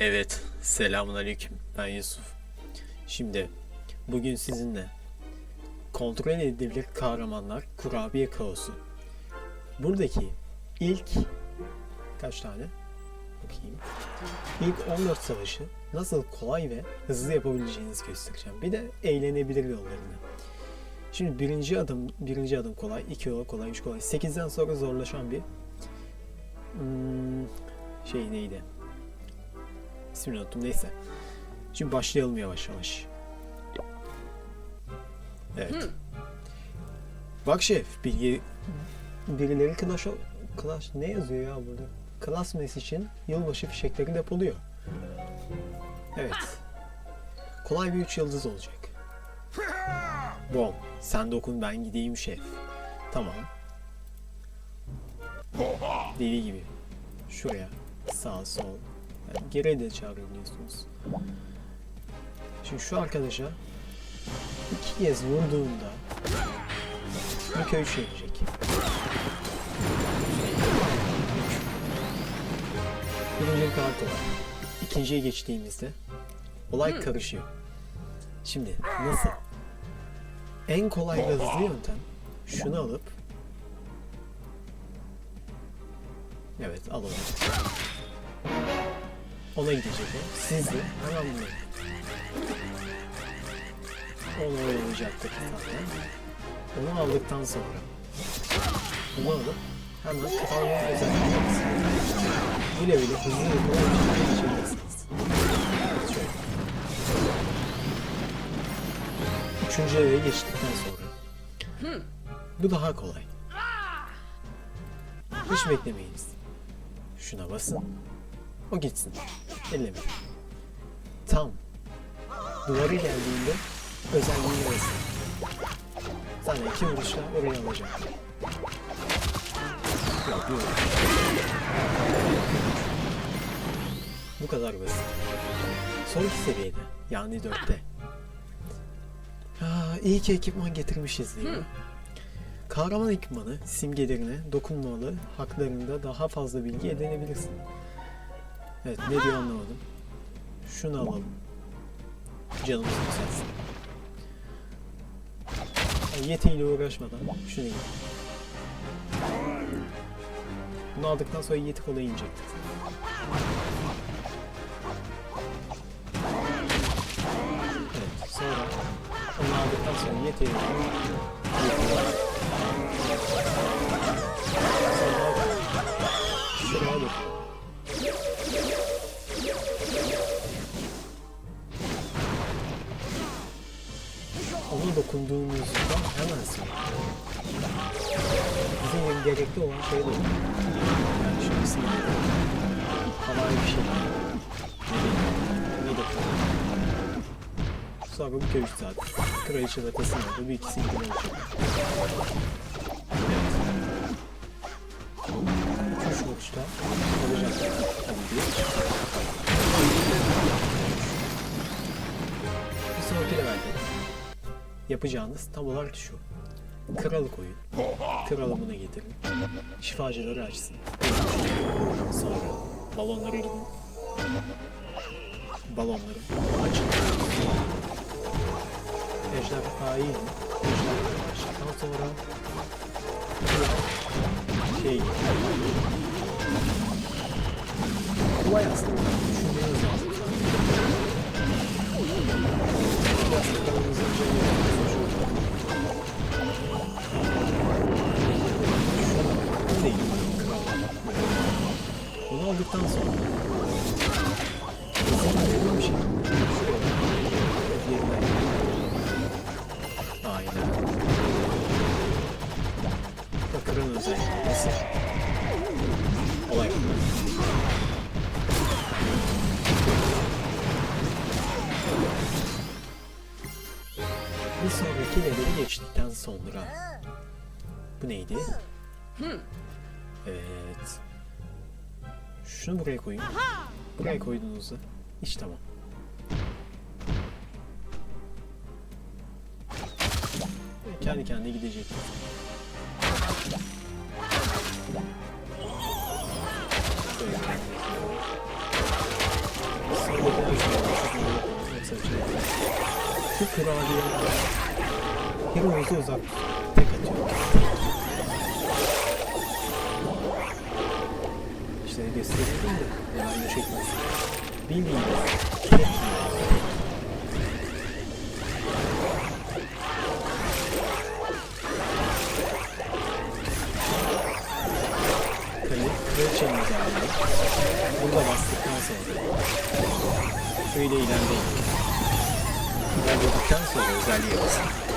Evet, selamünaleyküm. Ben Yusuf. Şimdi bugün sizinle kontrol edilebilir kahramanlar kurabiye kaosu. Buradaki ilk kaç tane? Bakayım. İlk 14 savaşı nasıl kolay ve hızlı yapabileceğinizi göstereceğim. Bir de eğlenebilir yollarını. Şimdi birinci adım, birinci adım kolay, iki yol kolay, üç kolay. Sekizden sonra zorlaşan bir hmm, şey neydi? İsmini unuttum neyse. Şimdi başlayalım yavaş yavaş. Evet. Bak şef, bilgi birileri of- Clash ne yazıyor ya burada? Class Mess için yılbaşı fişekleri depoluyor. Evet. Kolay bir 3 yıldız olacak. Bom. Sen dokun ben gideyim şef. Tamam. Deli gibi. Şuraya. Sağ sol. Yani geri de çağırabiliyorsunuz. Şimdi şu arkadaşa iki kez vurduğunda bir köy çevirecek. Birinci kadar kolay. İkinciye geçtiğimizde olay karışıyor. Şimdi nasıl? En kolay ve hızlı yöntem şunu alıp Evet alalım. Ona gidecek o. Siz de hemen bunu Onu oynayacaktır zaten. Onu aldıktan sonra bunu alıp hemen kafamın özellikle Bile bile hızlı geçebilirsiniz. Şöyle. Üçüncü eve geçtikten sonra bu daha kolay. Hiç beklemeyiniz. Şuna basın. O gitsin. Ellemeyin. Tam. Duvarı geldiğinde özelliğini basın. Zaten iki vuruşla orayı alacak. Yok, yok. Bu kadar basit. Sonraki seviyede yani dörtte. Aa, iyi ki ekipman getirmişiz diyor. Kahraman ekipmanı simgelerine dokunmalı haklarında daha fazla bilgi edinebilirsin. Evet ne diyor anlamadım. Şunu alalım. Canımız yükselsin. Yani uğraşmadan şunu yap. Bunu aldıktan sonra yeti kolay inecektir. Evet sonra onu aldıktan sonra yeteğiyle Şuraya bak. Ona dokunduğumuzda hemen sonra. Bizim gerekli olan şey de o. Yani şu kısım havai bir şey. Ne dokunalım. Sonra bu köy zaten. Kraliçe ve Tasarım'da bir ikisi gibi olacak. Üç vuruşta olacak. Tabii bir. Bir sonraki levelde yapacağınız tam olarak şu. Kralı koyun. Kralı buna getirin. Şifacıları açsın. Sonra balonlara gidin. Balonları açın. Ejderhayı yiyin. Ejderhayı açtıktan sonra şey kolay aslında düşünmeniz lazım bunu aldıktan sonra olur ha. Bu neydi? Evet. Şunu buraya koyun. Buraya koyduğunuzda. İş tamam. Ve kendi kendine gidecek. Şu kurabiye Hero'muzu uzak. Tek atıyor. İşte hemen de yiyor. Kale, kraliçenin özelliği. Burada bastıktan sonra öyle ilerleyin. İlerledikten sonra özelliğe basın.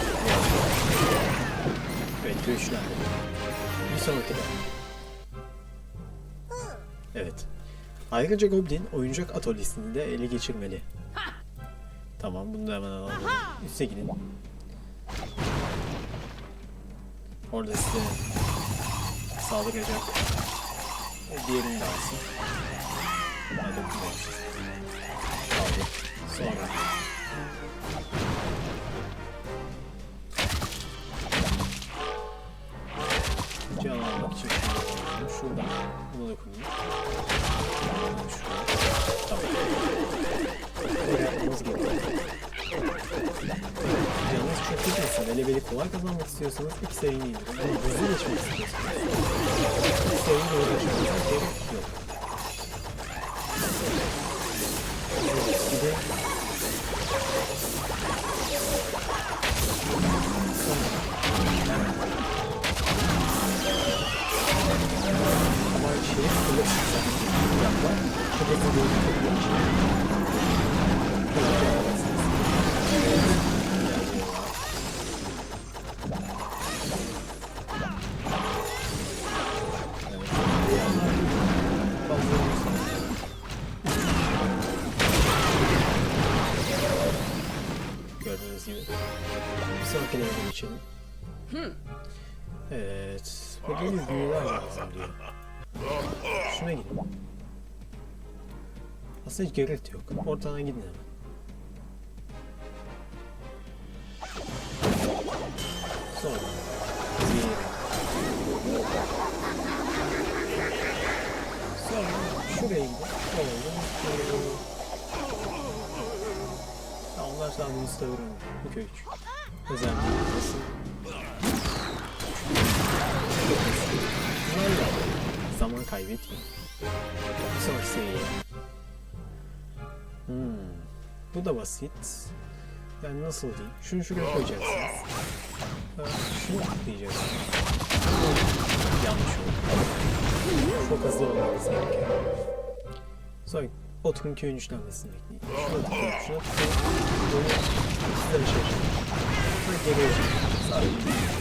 Evet, güçlendi. Bir sonraki de. Evet. Ayrıca Goblin oyuncak atölyesini de ele geçirmeli. Tamam, bunu da hemen alalım. Üste gidin. Orada size saldıracak. Diğerini de alsın. Hadi. Sonra. Şunu alalım. Şuradan. Bunu da koyayım. Şuraya. Tamam. Böyle yapmamız gerekiyor. Canınız çok gitmesin. Elebeli kolay kazanmak istiyorsanız ilk seriyi indirin. Ama hızlı geçmek istiyorsanız ilk seriyi uğraşmanıza gerek Evet. Burada bir büyüler lazım diyor. Şuna gidin. Aslında hiç gerek yok. Oradan gidin hemen. Sonra. Zehir. Sonra şuraya gidin. Ya onlar sadece Instagram. Bu köy küçük. Burası. Bunlarla zaman kaybetmeyin. Sonraki seviye. Hmm. Bu da basit. Yani nasıl diyeyim? Şunu şuraya koyacaksınız. Şunu tıklayacaksınız. Yanlış oldu. Çok hızlı olmanız gerekiyor. Sonra oturun köyün üçlenmesini bekleyin. Şuna tıklayın, şuna tıklayın. Böyle size bir şey. Sonra geriye çekin. Sadece.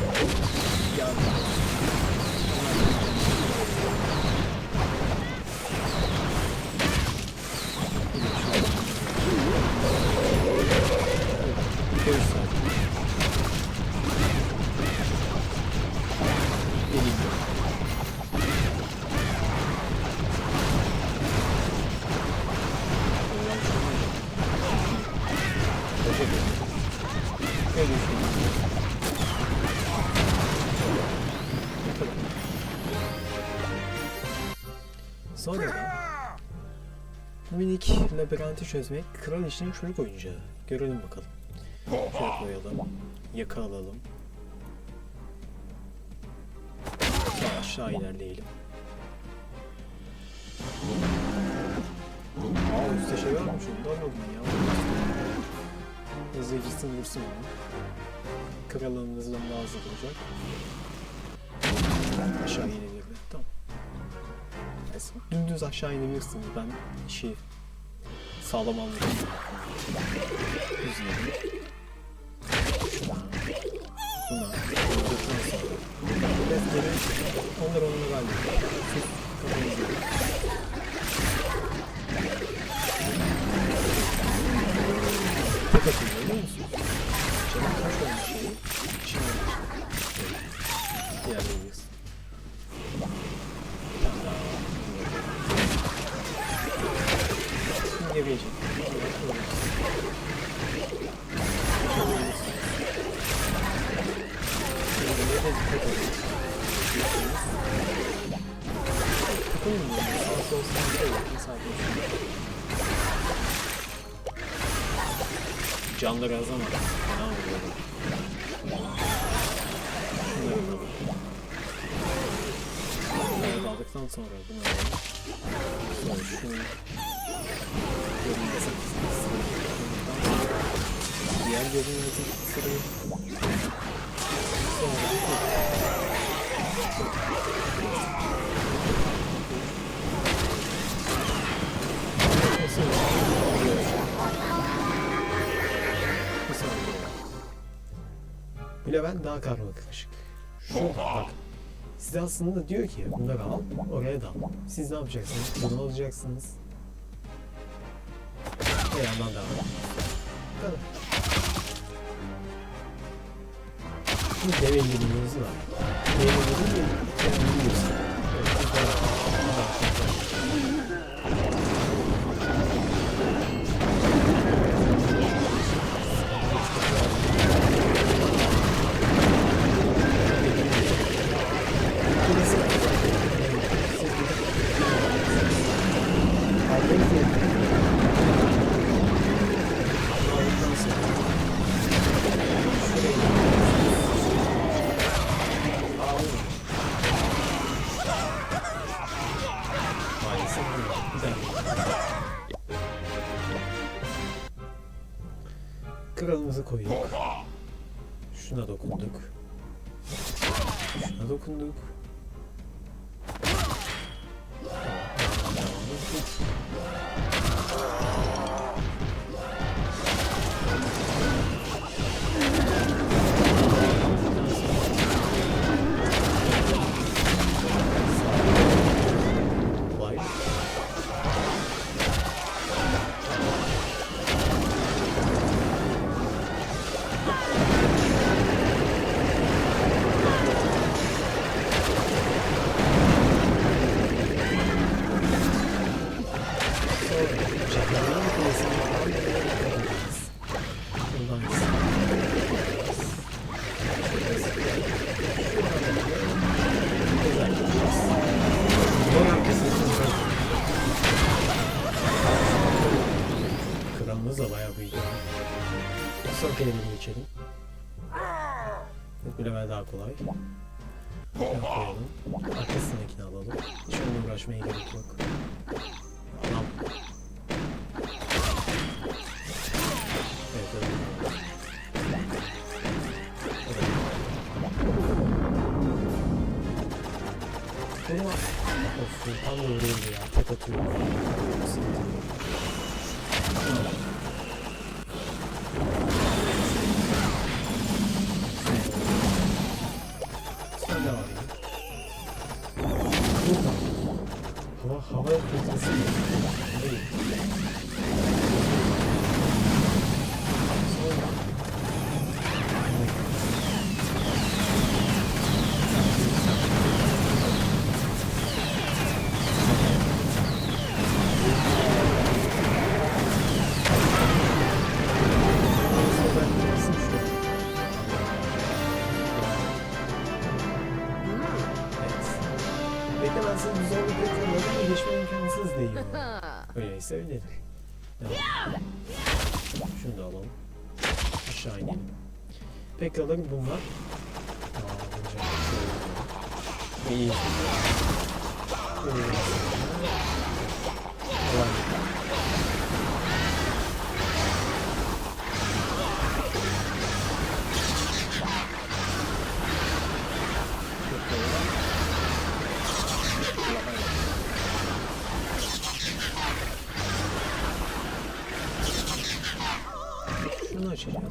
Sonra minik labirenti çözmek kral işinin çocuk oyuncağı. Görelim bakalım. Şöyle koyalım. Yaka alalım. Aşağı ilerleyelim. Aa üstte şey varmış onu da almadım ya. Hızlıcısını vursun onu. Kralımızdan hızlı olacak. Aşağı inebilirdi. Neyse. Dümdüz aşağı inebilirsiniz. Ben işi sağlam anladım. Üzüldüm. Şuna. Buna. Öldükten sonra. Defleri. Canları az ama. Şunları alalım. Bunları aldıktan sonra bunu alalım. Sonra şunu görünmesi Diğer görünmesi sırayı Sonra Bu level daha karmakarışık. Şu bak. Size aslında diyor ki bunları al, oraya dal. Siz ne yapacaksınız? Bunu alacaksınız. Ve yandan devam. Bu kadar. Şimdi deve indirmemiz var. Deve indirmeyi biliyorsun. Evet, biz de- Kralımızı koyduk. Şuna dokunduk. Şuna dokunduk. Geçelim. Evet, bir level daha kolay. Arkasındakini alalım. Onunla uğraşmaya gerek yok. Beklemezseniz bir zorluk ama geçme imkansız değil. Öyleyse öyledir. Evet. Şunu da alalım. Aşağı inelim. Pekraların bunlar. Aa. İyi. Böyle. Şunu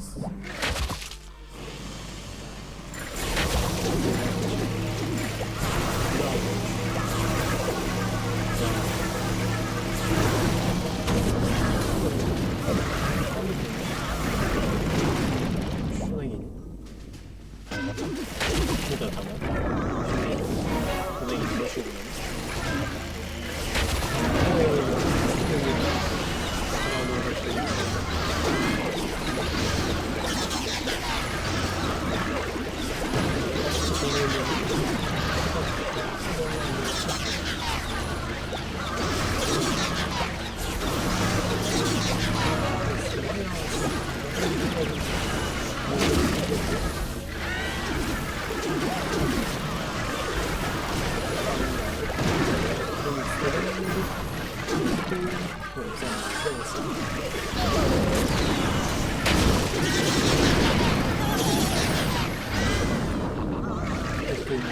koyun.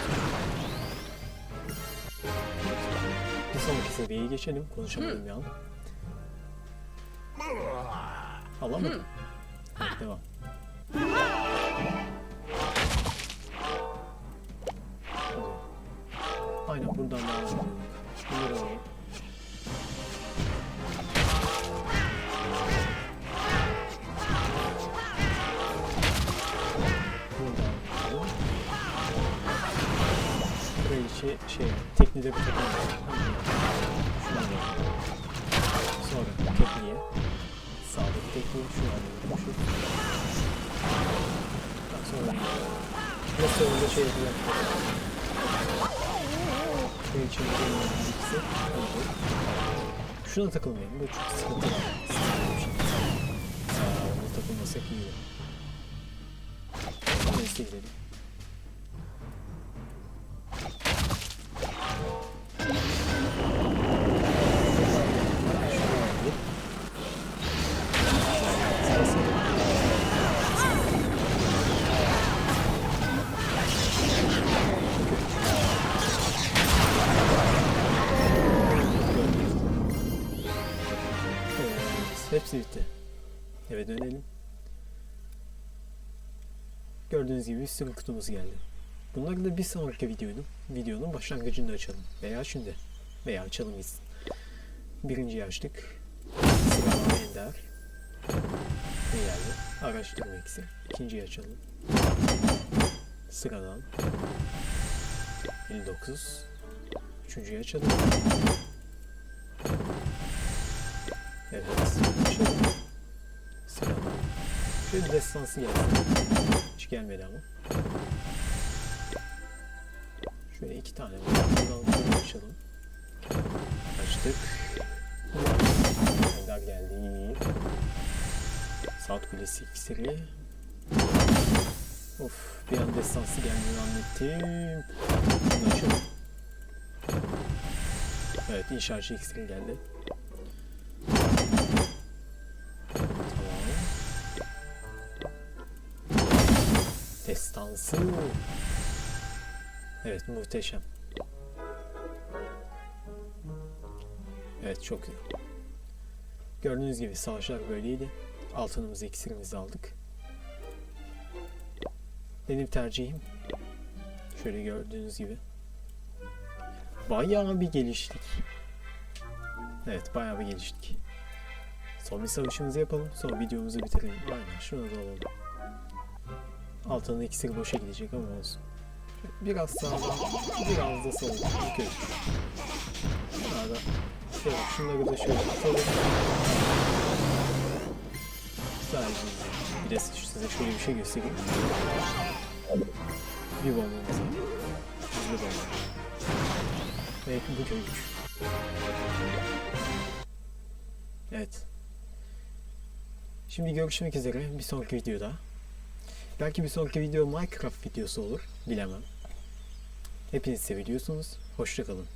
Bir sonraki seviyeye geçelim. Konuşamadım ya. Alamadım. Evet, devam. Aynen buradan devam edelim. Bunları alalım. Şey, teknede bir takım var. Şunu alalım. Sonra tekniğe. Sağdaki tekniği şunu alalım. Şu. Sonra Nasıl önce şey yapacak? Kraliçenin gelmeyen bilgisi. Öldü. Şuna takılmayalım. Bu çok sıkıntı. Sıkıntı bir şey. Aa, takılmasak iyi. Neyse gidelim. Eve dönelim. Gördüğünüz gibi bir sürü kutumuz geldi. Bunları da bir sonraki videonun, videonun başlangıcında açalım. Veya şimdi. Veya açalım gitsin. Birinciyi açtık. Sıra Ender. Ne geldi? Araştırma eksi. İkinciyi açalım. Sıradan. 59. Üçüncüyü açalım. Evet. Açalım. Şöyle destansı gelsin. Hiç gelmedi ama. Şöyle iki tane var. Buradan açalım. Açtık. Ender geldi. Saat Kulesi iksiri. Of bir an destansı geldiğini zannettim. Bunu açalım. Evet inşaatçı iksiri geldi. Destansı. Evet muhteşem. Evet çok güzel. Gördüğünüz gibi savaşlar böyleydi. Altınımızı iksirimizi aldık. Benim tercihim şöyle gördüğünüz gibi. Bayağı bir geliştik. Evet bayağı bir geliştik. Son bir savaşımızı yapalım. Sonra videomuzu bitirelim. Aynen şunu da alalım. Altının iksir boşa gidecek ama olsun. Biraz sağdan, biraz da soldan. Üç. Sağda. Şöyle, şunları da şöyle tutalım. Sadece bir de size şöyle bir şey göstereyim. Bir bombamız var. Hızlı bomba. Ve bu köy güç. Evet. Şimdi görüşmek üzere bir sonraki videoda. Belki bir sonraki video Minecraft videosu olur. Bilemem. Hepiniz seviyorsunuz. Hoşçakalın.